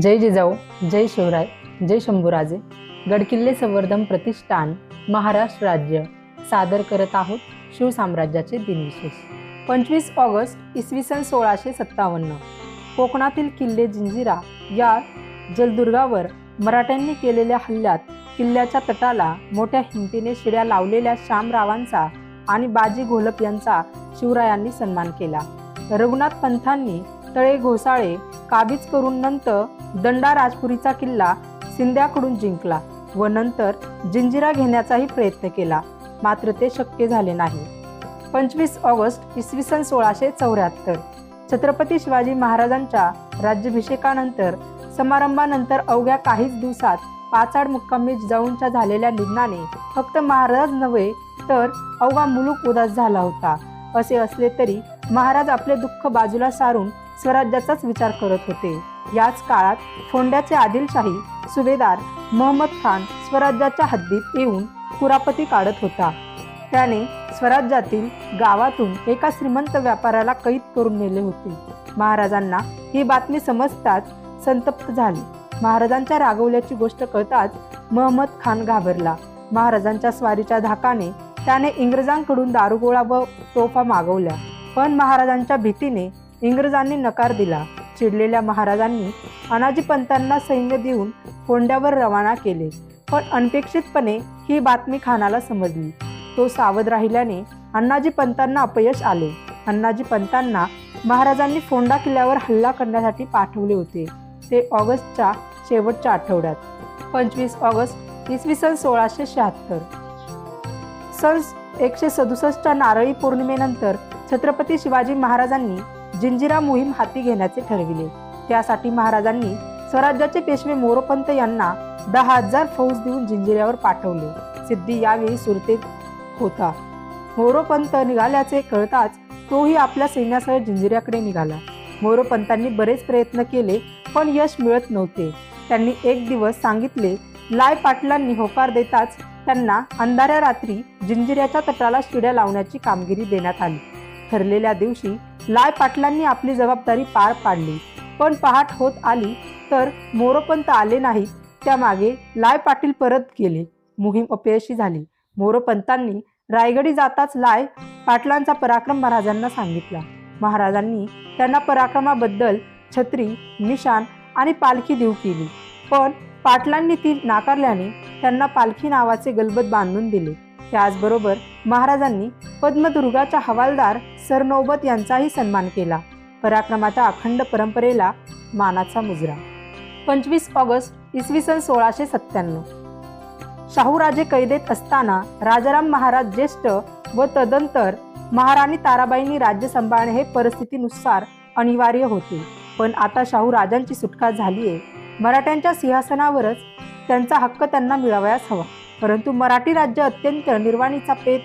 जय जिजाऊ जय शिवराय जय शंभूराजे. गडकिल्ले संवर्धन प्रतिष्ठान महाराष्ट्र राज्य. सादर करत आहोत शिवसाम्राज्याचे दिनविशेष. पंचवीस ऑगस्ट इसवी सन सोळाशे सत्तावन्न. कोकणातील किल्ले जिंजिरा या जलदुर्गावर मराठ्यांनी केलेल्या हल्ल्यात किल्ल्याच्या तटाला मोठ्या हिमतीने शिड्या लावलेल्या श्यामरावांचा आणि बाजी घोलप यांचा शिवरायांनी सन्मान केला. रघुनाथ पंथांनी तळे घोसाळे काबीज करून नंतर दंडा राजपुरीचा किल्ला सिंध्याकडून जिंकला व नंतर जिंजिरा घेण्याचाही प्रयत्न केला. मात्र ते शक्य झाले नाही. पंचवीस ऑगस्ट इसवी सन सोळाशे चौऱ्याहत्तर. छत्रपती शिवाजी महाराजांच्या राज्याभिषेकानंतर समारंभानंतर अवघ्या काहीच दिवसात पाचाड मुक्कामी जाऊनच्या झालेल्या निधनाने फक्त महाराज नव्हे तर अवघा मुलूक उदास झाला होता. असे असले तरी महाराज आपले दुःख बाजूला सारून स्वराज्याचाच विचार करत होते. याच काळात फोंड्याचे आदिलशाही सुभेदार मोहम्मद खान स्वराज्याच्या हद्दीत येऊन कुरापती काढत होता. त्याने स्वराज्यातील गावातून एका श्रीमंत व्यापाऱ्याला कैद करून नेले होते. महाराजांना ही बातमी समजताच संतप्त झाली. महाराजांच्या रागवल्याची गोष्ट कळताच महम्मद खान घाबरला. महाराजांच्या स्वारीच्या धाकाने त्याने इंग्रजांकडून दारुगोळा व तोफा मागवल्या. पण महाराजांच्या भीतीने इंग्रजांनी नकार दिला. चिडलेल्या महाराजांनी अनाजी पंतांना सैन्य देऊन फोंड्यावर रवाना केले. पण अनपेक्षितपणे ही बातमी खानाला समजली. तो सावध राहिल्याने अण्णाजी पंतांना अपयश आले. अण्णाजी पंतांना महाराजांनी फोंडा किल्ल्यावर हल्ला करण्यासाठी पाठवले होते. ते ऑगस्टच्या शेवटच्या आठवड्यात. पंचवीस ऑगस्ट इसवी सन सोळाशे शहात्तर. सन एकशे सदुसष्टच्या नारळी पौर्णिमेनंतर छत्रपती शिवाजी महाराजांनी जिंजिरा मोहीम हाती घेण्याचे ठरविले. त्यासाठी महाराजांनी स्वराज्याचे पेशवे मोरोपंत यांना दहा हजार फौज देऊन जिंजिऱ्यावर पाठवले. सिद्धी यावेळी सुरतेत होता. मोरोपंत निघाल्याचे कळताच तोही आपल्या सैन्यासह जिंजिऱ्याकडे निघाला. मोरोपंतांनी बरेच प्रयत्न केले पण यश मिळत नव्हते. त्यांनी एक दिवस सांगितले लाय पाटलांनी होकार देताच त्यांना अंधाऱ्या रात्री जिंजिऱ्याच्या तटाला शिड्या लावण्याची कामगिरी देण्यात आली. ठरलेल्या दिवशी लाय पाटलांनी आपली जबाबदारी पार पाडली. पण पहाट होत आली तर मोरोपंत आले नाहीत त्यामागे लाय पाटील परत गेले. मोहीम अपयशी झाली. मोरोपंतांनी रायगडी जाताच लाय पाटलांचा पराक्रम महाराजांना सांगितला. महाराजांनी त्यांना पराक्रमाबद्दल छत्री निशाण आणि पालखी देऊ केली. पण पाटलांनी ती नाकारल्याने त्यांना पालखी नावाचे गलबत बांधून दिले. त्याचबरोबर महाराजांनी पद्मदुर्गाच्या हवालदार सरनोबत यांचाही सन्मान केला. पराक्रमाच्या अखंड परंपरेला मानाचा मुजरा. पंचवीस ऑगस्ट इसवी सन सोळाशे सत्त्याण्णव. शाहूराजे कैदेत असताना राजाराम महाराज ज्येष्ठ व तदंतर महाराणी ताराबाईंनी राज्य सांभाळणे हे परिस्थितीनुसार अनिवार्य होते. पण आता शाहू राजांची सुटका झालीये. मराठ्यांच्या सिंहासनावरच त्यांचा हक्क त्यांना मिळावयास हवा. परंतु मराठी राज्य अत्यंत निर्वाणीचा पेत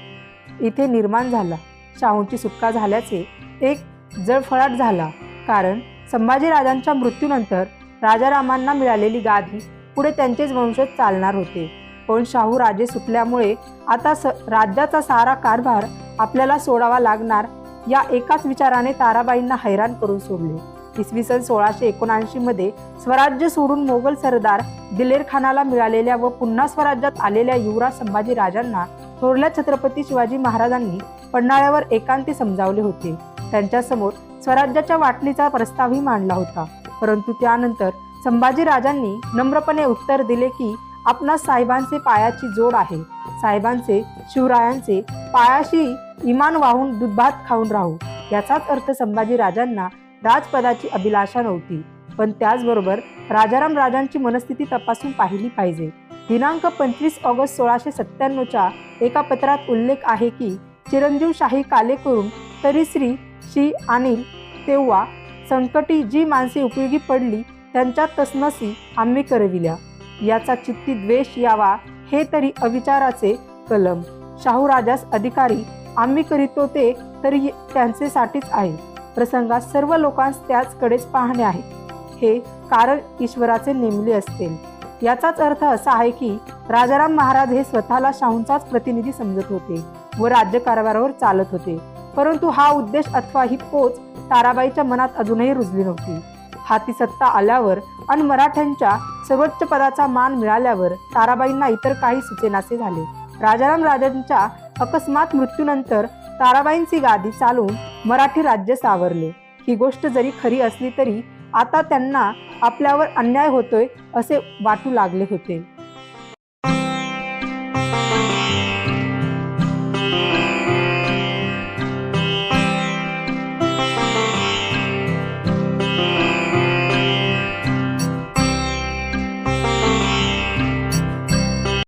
इथे निर्माण झाला. शाहूंची सुटका झाल्याचे एक जळफळाट झाला. कारण संभाजीराजांच्या मृत्यूनंतर राजारामांना मिळालेली गादी पुढे त्यांचेच वंशज चालणार होते. पण शाहू राजे सुटल्यामुळे आता स राज्याचा सारा कारभार आपल्याला सोडावा लागणार या एकाच विचाराने ताराबाईंना हैराण करून सोडले. इसवी सन सोळाशे एकोणऐंशीमध्ये स्वराज्य सोडून मोगल सरदार दिलेर खानाला मिळालेल्या व पुन्हा स्वराज्यात आलेल्या युवराज संभाजी राजांना थोरल्या छत्रपती शिवाजी महाराजांनी पन्हाळ्यावर एकांती समजावले होते. त्यांच्यासमोर स्वराज्याच्या वाटणीचा प्रस्तावही मांडला होता. परंतु त्यानंतर संभाजी राजांनी नम्रपणे उत्तर दिले की आपणास साहेबांचे पायाची जोड आहे. साहेबांचे शिवरायांचे पायाशी इमान वाहून दुधभात खाऊन राहू. याचाच अर्थ संभाजी राजांना राजपदाची अभिलाषा नव्हती. पण त्याचबरोबर राजाराम राजांची मनस्थिती तपासून पाहिली पाहिजे. दिनांक पंचवीस ऑगस्ट सोळाशे सत्त्याण्णवच्या एका पत्रात उल्लेख आहे की चिरंजीव शाही काले करून तरी श्री श्री अनिल तेव्हा संकटी जी माणसे उपयोगी पडली त्यांच्या तसनसी आम्ही करविल्या. याचा चित्ती द्वेष यावा हे तरी अविचाराचे कलम. शाहू राजास अधिकारी आम्ही करीतो ते तरी त्यांचेसाठीच आहे. प्रसंगात सर्व लोकांस त्याचकडेच पाहणे आहे. हे कारण ईश्वराचे नेमले असतील. याचाच अर्थ असा आहे की राजाराम महाराज हे स्वतःला शाहूंचाच प्रतिनिधी समजत होते व राज्यकारभारावर चालत होते. परंतु हा उद्देश अथवा ही पोच ताराबाईच्या मनात अजूनही रुजली नव्हती. हाती सत्ता आल्यावर आणि मराठ्यांच्या सर्वोच्च पदाचा मान मिळाल्यावर ताराबाईंना इतर काही सुचेनासे झाले. राजाराम राजांच्या अकस्मात मृत्यूनंतर ताराबाईंची गादी चालून मराठी राज्य सावरले. ही गोष्ट जरी खरी असली तरी आता त्यांना आपल्यावर अन्याय होतोय असे वाटू लागले होते.